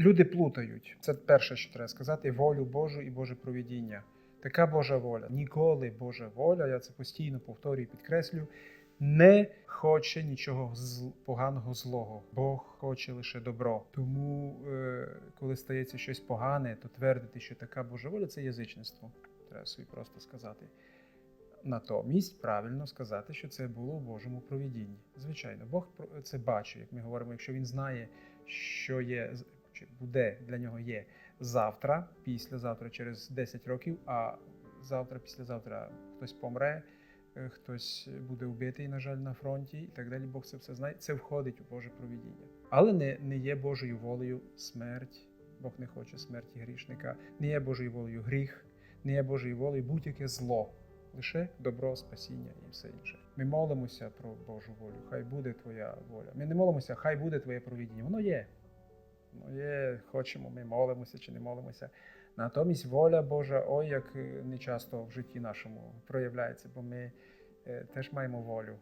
люди плутають. Це перше, що треба сказати: волю Божу і Боже провідіння. Така Божа воля. Ніколи Божа воля, я це постійно повторюю, і підкреслюю, не хоче нічого поганого злого. Бог хоче лише добро. Тому, е, коли стається щось погане, то твердити, що така Божа воля це язичництво. Треба собі просто сказати. Натомість правильно сказати, що це було в Божому провідінні. Звичайно, Бог це бачить, як ми говоримо, якщо він знає, що є чи буде для нього є завтра, післязавтра, через 10 років, а завтра, післязавтра хтось помре, е, хтось буде вбитий, на жаль, на фронті і так далі. Бог це все знає. Це входить у Боже провідіння. Але не, не є Божою волею смерть. Бог не хоче смерті грішника, не є Божою волею гріх, не є Божою волею будь-яке зло лише добро, спасіння і все інше. Ми молимося про Божу волю. Хай буде Твоя воля. Ми не молимося, хай буде Твоє провідіння. Воно є. Воно є, хочемо, ми молимося чи не молимося. Натомість воля Божа, ой, як нечасто не часто в житті нашому проявляється, бо ми е, теж маємо волю.